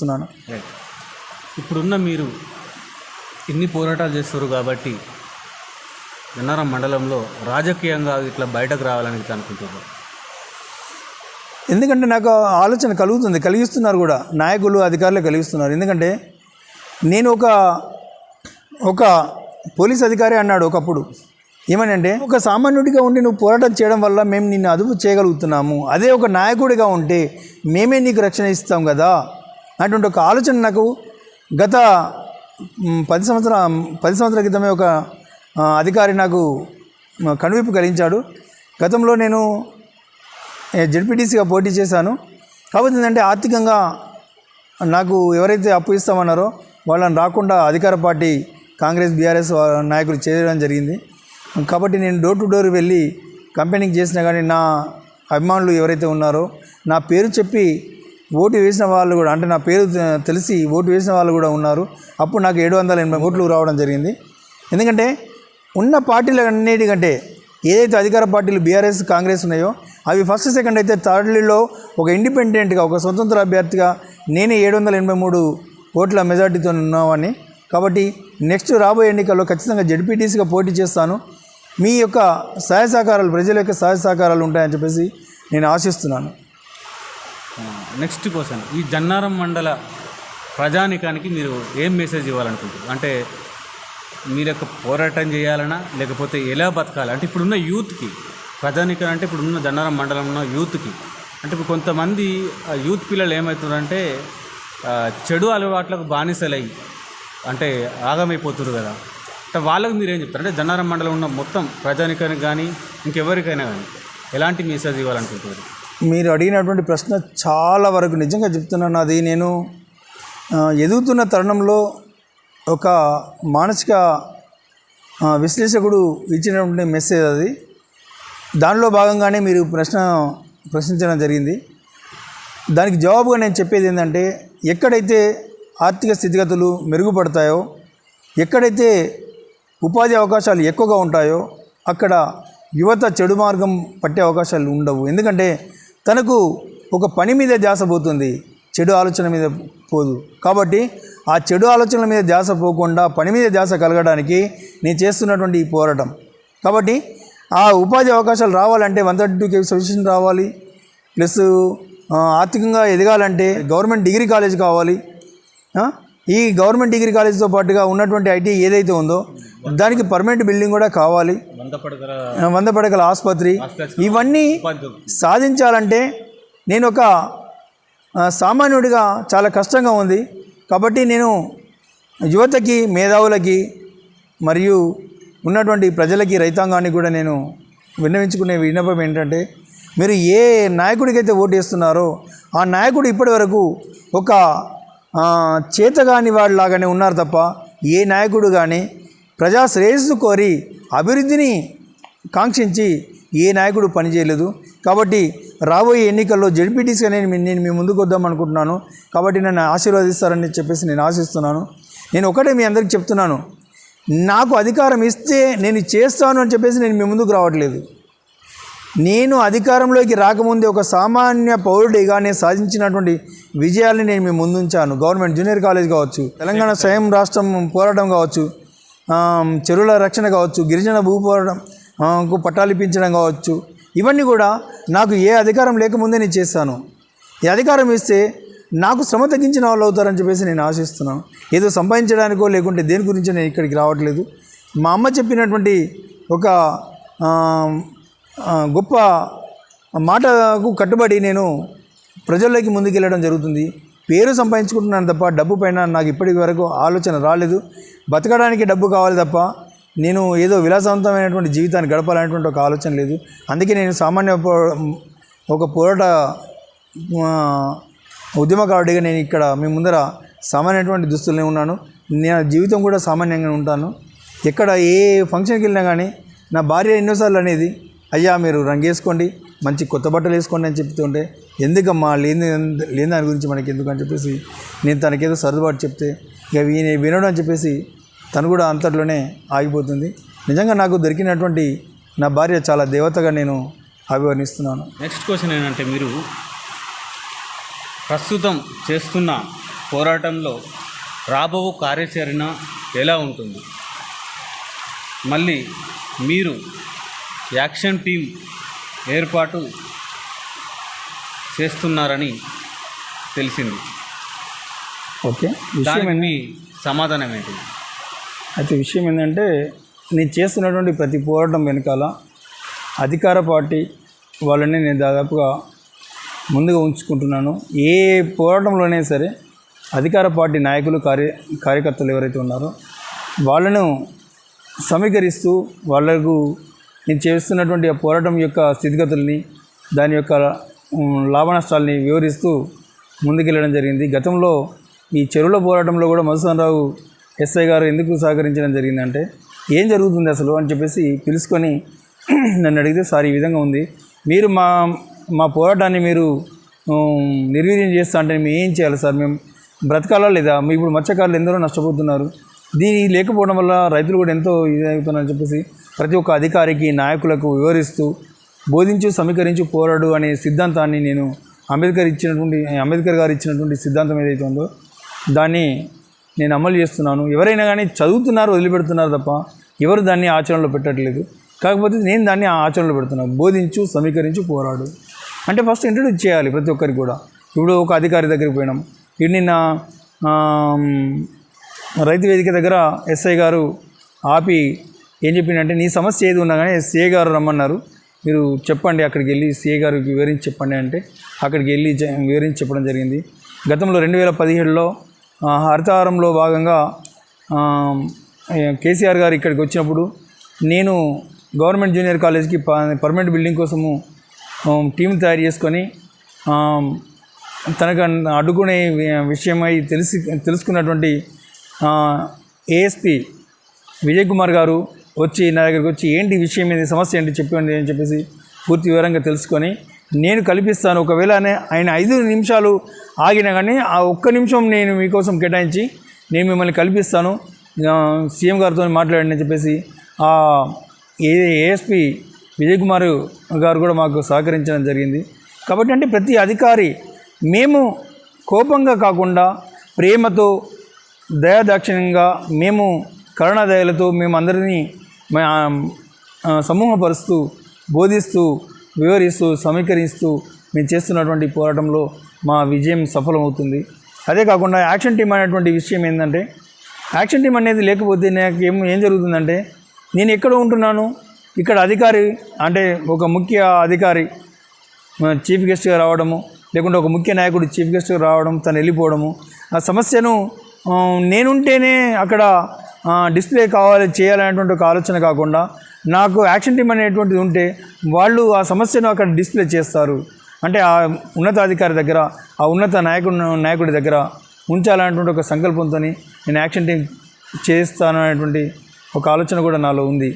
ఆశిస్తున్నాను రైట్ ఇప్పుడున్న మీరు ఇన్ని పోరాటాలు చేస్తారు కాబట్టి గన్నారం మండలంలో రాజకీయంగా ఇట్లా బయటకు రావాలని అనుకుంటున్నారు. ఎందుకంటే నాకు ఆలోచన కలుగుతుంది కలిగిస్తున్నారు కూడా. నాయకులు అధికారులు కలిగిస్తున్నారు. ఎందుకంటే నేను ఒక ఒక పోలీస్ అధికారి అన్నాడు ఒకప్పుడు. ఏమనంటే ఒక సామాన్యుడిగా ఉండి నువ్వు పోరాటం చేయడం వల్ల మేము నిన్ను అదుపు చేయగలుగుతున్నాము. అదే ఒక నాయకుడిగా ఉంటే మేమే నీకు రక్షణ ఇస్తాం కదా. అటువంటి ఒక ఆలోచన నాకు గత పది సంవత్సర పది సంవత్సరాల క్రితమే ఒక అధికారి నాకు కనువిప్పు కలిగించాడు. గతంలో నేను జడ్పీటీసీగా పోటీ చేశాను. కాకపోతే ఏంటంటే ఆర్థికంగా నాకు ఎవరైతే అప్పు ఇస్తామన్నారో వాళ్ళని రాకుండా అధికార పార్టీ కాంగ్రెస్ బీఆర్ఎస్ నాయకులు చేయడం జరిగింది. కాబట్టి నేను డోర్ టు డోర్ వెళ్ళి కంపెనీకి చేసినా కానీ నా అభిమానులు ఎవరైతే ఉన్నారో నా పేరు చెప్పి ఓటు వేసిన వాళ్ళు కూడా అంటే నా పేరు తెలిసి ఓటు వేసిన వాళ్ళు కూడా ఉన్నారు. అప్పుడు నాకు ఏడు వందల ఎనభై ఓట్లు రావడం జరిగింది. ఎందుకంటే ఉన్న పార్టీలు అన్నిటికంటే ఏదైతే అధికార పార్టీలు బీఆర్ఎస్ కాంగ్రెస్ ఉన్నాయో అవి ఫస్ట్ సెకండ్ అయితే థర్డ్లీలో ఒక ఇండిపెండెంట్గా ఒక స్వతంత్ర అభ్యర్థిగా నేనే ఏడు వందల ఎనభై మూడు ఓట్ల మెజార్టీతో ఉన్నామని కాబట్టి నెక్స్ట్ రాబోయే ఎన్నికల్లో ఖచ్చితంగా జడ్పీటీసీగా పోటీ చేస్తాను. మీ యొక్క సహాయ సహకారాలు ప్రజల యొక్క సహాయ సహకారాలు ఉంటాయని చెప్పేసి నేను ఆశిస్తున్నాను. నెక్స్ట్ క్వశ్చన్ ఈ జన్నారం మండల ప్రజానికానికి మీరు ఏం మెసేజ్ ఇవ్వాలనుకుంటున్నారు? అంటే మీరు యొక్క పోరాటం చేయాలనా? లేకపోతే ఎలా బతకాలి? అంటే ఇప్పుడున్న యూత్కి ప్రజానికం అంటే ఇప్పుడున్న జన్నారం మండలం ఉన్న యూత్కి అంటే ఇప్పుడు కొంతమంది ఆ యూత్ పిల్లలు ఏమవుతున్నారంటే చెడు అలవాట్లకు బానిసలై అంటే ఆగమైపోతున్నారు కదా. అంటే వాళ్ళకి మీరు ఏం చెప్తారు? అంటే జన్నారం మండలం ఉన్న మొత్తం ప్రజానికానికి కానీ ఇంకెవరికైనా కానీ ఎలాంటి మెసేజ్ ఇవ్వాలనుకుంటున్నారు? మీరు అడిగినటువంటి ప్రశ్న చాలా వరకు నిజంగా చెప్తున్నాను. అది నేను ఎదుగుతున్న తరుణంలో ఒక మానసిక విశ్లేషకుడు ఇచ్చినటువంటి మెసేజ్ అది. దానిలో భాగంగానే మీరు ప్రశ్న ప్రశ్నించడం జరిగింది. దానికి జవాబుగా నేను చెప్పేది ఏంటంటే ఎక్కడైతే ఆర్థిక స్థితిగతులు మెరుగుపడతాయో ఎక్కడైతే ఉపాధి అవకాశాలు ఎక్కువగా ఉంటాయో అక్కడ యువత చెడు మార్గం పట్టే అవకాశాలు ఉండవు. ఎందుకంటే తనకు ఒక పని మీద ధ్యాస పోతుంది చెడు ఆలోచన మీద పోదు. కాబట్టి ఆ చెడు ఆలోచనల మీద ధ్యాస పోకుండా పని మీద ధ్యాస కలగడానికి నేను చేస్తున్నటువంటి ఈ పోరాటం. కాబట్టి ఆ ఉపాధి అవకాశాలు రావాలంటే వన్ థర్టీ టూ సొల్యూషన్ రావాలి. ప్లస్ ఆర్థికంగా ఎదగాలంటే గవర్నమెంట్ డిగ్రీ కాలేజ్ కావాలి. ఈ గవర్నమెంట్ డిగ్రీ కాలేజ్తో పాటుగా ఉన్నటువంటి ఐటీ ఏదైతే ఉందో దానికి పర్మనెంట్ బిల్డింగ్ కూడా కావాలి. వంద పడకల ఆసుపత్రి. ఇవన్నీ. సాధించాలంటే నేను ఒక సామాన్యుడిగా చాలా కష్టంగా ఉంది. కాబట్టి నేను యువతకి మేధావులకి మరియు ఉన్నటువంటి ప్రజలకి రైతాంగానికి కూడా నేను విన్నవించుకునే విన్నపం ఏంటంటే మీరు ఏ నాయకుడికైతే ఓటు వేస్తున్నారో ఆ నాయకుడు ఇప్పటి వరకు ఒక చేతగాని వాడిలాగానే ఉన్నారు తప్ప ఏ నాయకుడు కానీ ప్రజా శ్రేయస్సు కోరి అభివృద్ధిని కాంక్షించి ఏ నాయకుడు పనిచేయలేదు. కాబట్టి రాబోయే ఎన్నికల్లో జడ్పీటీసీగా నేను నేను మీ ముందుకు వద్దాం అనుకుంటున్నాను. కాబట్టి నన్ను ఆశీర్వదిస్తారని చెప్పేసి నేను ఆశిస్తున్నాను. నేను ఒకటే మీ అందరికి చెప్తున్నాను. నాకు అధికారం ఇస్తే నేను చేస్తాను అని చెప్పేసి నేను మీ ముందుకు రావట్లేదు. నేను అధికారంలోకి రాకముందే ఒక సామాన్య పౌరుడిగా నేను సాధించినటువంటి విజయాల్ని నేను మీ ముందుంచాను. గవర్నమెంట్ జూనియర్ కాలేజ్ కావచ్చు తెలంగాణ స్వయం రాష్ట్రం పోరాటం కావచ్చు చెరువుల రక్షణ కావచ్చు గిరిజన భూ కు పట్టాలు ఇప్పించడం కావచ్చు ఇవన్నీ కూడా నాకు ఏ అధికారం లేకముందే నేను చేస్తాను ఈ అధికారం ఇస్తే నాకు శ్రమ తగ్గించిన వాళ్ళు అవుతారని చెప్పేసి నేను ఆశిస్తున్నాను. ఏదో సంపాదించడానికో లేకుంటే దేని గురించి నేను ఇక్కడికి రావట్లేదు. మా అమ్మ చెప్పినటువంటి ఒక గొప్ప మాటకు కట్టుబడి నేను ప్రజల్లోకి ముందుకెళ్ళడం జరుగుతుంది. పేరు సంపాదించుకుంటున్నాను తప్ప డబ్బు పైన నాకు ఇప్పటి వరకు ఆలోచన రాలేదు. బతకడానికి డబ్బు కావాలి తప్ప నేను ఏదో విలాసవంతమైనటువంటి జీవితాన్ని గడపాలనేటువంటి ఒక ఆలోచన లేదు. అందుకే నేను సామాన్య పో- ఒక పోరాట ఉద్యమకారుడిగా నేను ఇక్కడ మీ ముందర సామాన్యటువంటి దుస్తులనే ఉన్నాను. నేను జీవితం కూడా సామాన్యంగా ఉంటాను. ఎక్కడ ఏ ఫంక్షన్కి వెళ్ళినా కానీ నా భార్య ఎన్నోసార్లు అనేది అయ్యా మీరు రంగేసుకోండి. మంచి కొత్త బట్టలు వేసుకోండి అని చెప్తుంటే ఎందుకమ్మా లేని లేని దాని గురించి మనకి ఎందుకు అని చెప్పేసి నేను తనకేదో సర్దుబాటు చెప్తే ఇక ఈయన వినడం అని చెప్పేసి తను కూడా అంతట్లోనే ఆగిపోతుంది. నిజంగా నాకు దొరికినటువంటి నా భార్య చాలా దేవతగా నేను అభివర్ణిస్తున్నాను. నెక్స్ట్ క్వశ్చన్ ఏంటంటే మీరు ప్రస్తుతం చేస్తున్న పోరాటంలో రాబో కార్యాచరణ ఎలా ఉంటుంది? మళ్ళీ మీరు యాక్షన్ టీం ఏర్పాటు చేస్తున్నారని తెలిసింది. ఓకే. విషయం దానికి సమాధానం ఏంటి? అయితే విషయం ఏంటంటే నేను చేస్తున్నటువంటి ప్రతి పోరాటం వెనకాల అధికార పార్టీ వాళ్ళని నేను దాదాపుగా ముందుగా ఉంచుకుంటున్నాను. ఏ పోరాటంలోనే సరే అధికార పార్టీ నాయకులు కార్య కార్యకర్తలు ఎవరైతే ఉన్నారో వాళ్ళను సమీకరిస్తూ వాళ్ళకు నేను చేస్తున్నటువంటి ఆ పోరాటం యొక్క స్థితిగతుల్ని దాని యొక్క లాభ నష్టాలని వివరిస్తూ ముందుకెళ్ళడం జరిగింది. గతంలో ఈ చెరువుల పోరాటంలో కూడా మధుసూనరావు ఎస్ఐ గారు ఎందుకు సహకరించడం జరిగిందంటే ఏం జరుగుతుంది అసలు అని చెప్పేసి పిలుచుకొని నన్ను అడిగితే సార్ ఈ విధంగా ఉంది. మీరు మా మా పోరాటాన్ని మీరు నిర్వీర్యం చేస్తా అంటే మేము ఏం చేయాలి సార్? మేము బ్రతకాలా లేదా? మీ ఇప్పుడు మత్స్యకారులు ఎందరో నష్టపోతున్నారు. దీని లేకపోవడం వల్ల రైతులు కూడా ఎంతో ఇదవుతున్నారని చెప్పేసి ప్రతి ఒక్క అధికారికి నాయకులకు వివరిస్తూ బోధించు సమీకరించు పోరాడు అనే సిద్ధాంతాన్ని నేను అంబేద్కర్ ఇచ్చినటువంటి అంబేద్కర్ గారు ఇచ్చినటువంటి సిద్ధాంతం ఏదైతే ఉందో దాన్ని నేను అమలు చేస్తున్నాను. ఎవరైనా కానీ చదువుతున్నారు వదిలిపెడుతున్నారు తప్ప ఎవరు దాన్ని ఆచరణలో పెట్టట్లేదు. కాకపోతే నేను దాన్ని ఆచరణలో పెడుతున్నాను. బోధించు సమీకరించు పోరాడు. అంటే ఫస్ట్ ఇంట్రడ్యూస్ చేయాలి ప్రతి ఒక్కరికి కూడా. ఇప్పుడు ఒక అధికారి దగ్గరికి పోయినాం. ఇప్పుడు నిన్న రైతు వేదిక దగ్గర ఎస్ఐ గారు ఆపి ఏం చెప్పిందంటే నీ సమస్య ఏది ఉన్నా కానీ సిఏ గారు రమ్మన్నారు. మీరు చెప్పండి అక్కడికి వెళ్ళి సిఏ గారికి వివరించి చెప్పండి అంటే అక్కడికి వెళ్ళి వివరించి చెప్పడం జరిగింది. గతంలో రెండు వేల పదిహేడులో హరితహారంలో భాగంగా కేసీఆర్ గారు ఇక్కడికి వచ్చినప్పుడు నేను గవర్నమెంట్ జూనియర్ కాలేజ్కి పర్మనెంట్ బిల్డింగ్ కోసము టీం తయారు చేసుకొని తనకు అడ్డుకునే విషయమై తెలిసి తెలుసుకున్నటువంటి ఏఎస్పి విజయ్ కుమార్ గారు వచ్చి నా దగ్గరికి వచ్చి ఏంటి విషయం ఏంటి? సమస్య ఏంటి? చెప్పండి అని చెప్పేసి పూర్తి వివరంగా తెలుసుకొని నేను కల్పిస్తాను. ఒకవేళ ఆయన ఐదు నిమిషాలు ఆగినా కానీ ఆ ఒక్క నిమిషం నేను మీకోసం కేటాయించి నేను మిమ్మల్ని కల్పిస్తాను. సీఎం గారితో మాట్లాడండి అని చెప్పేసి ఆ ఏ ఏఎస్పి విజయ్ కుమార్ గారు కూడా మాకు సహకరించడం జరిగింది. కాబట్టి అంటే ప్రతి అధికారి మేము కోపంగా కాకుండా ప్రేమతో దయాదాక్షిణ్యంగా మేము కరుణాదయలతో మేము అందరినీ సమూహపరుస్తూ బోధిస్తూ వివరిస్తూ సమీకరిస్తూ మేము చేస్తున్నటువంటి పోరాటంలో మా విజయం సఫలమవుతుంది. అదే కాకుండా యాక్షన్ టీం అనేటువంటి విషయం ఏంటంటే యాక్షన్ టీం అనేది లేకపోతే నాకు ఏం ఏం జరుగుతుందంటే నేను ఎక్కడ ఉంటున్నాను? ఇక్కడ అధికారి అంటే ఒక ముఖ్య అధికారి చీఫ్ గెస్ట్గా రావడము లేకుంటే ఒక ముఖ్య నాయకుడు చీఫ్ గెస్ట్గా రావడం తను వెళ్ళిపోవడము ఆ సమస్యను నేనుంటేనే అక్కడ డిస్ప్లే కావాలి చేయాలనేటువంటి ఒక ఆలోచన కాకుండా నాకు యాక్షన్ టీమ్ అనేటువంటిది ఉంటే వాళ్ళు ఆ సమస్యను అక్కడ డిస్ప్లే చేస్తారు. అంటే ఆ ఉన్నతాధికారి దగ్గర ఆ ఉన్నత నాయకుడు నాయకుడి దగ్గర ఉంచాలనేటువంటి ఒక సంకల్పంతో నేను యాక్షన్ టీం చేస్తాను అనేటువంటి ఒక ఆలోచన కూడా నాలో ఉంది.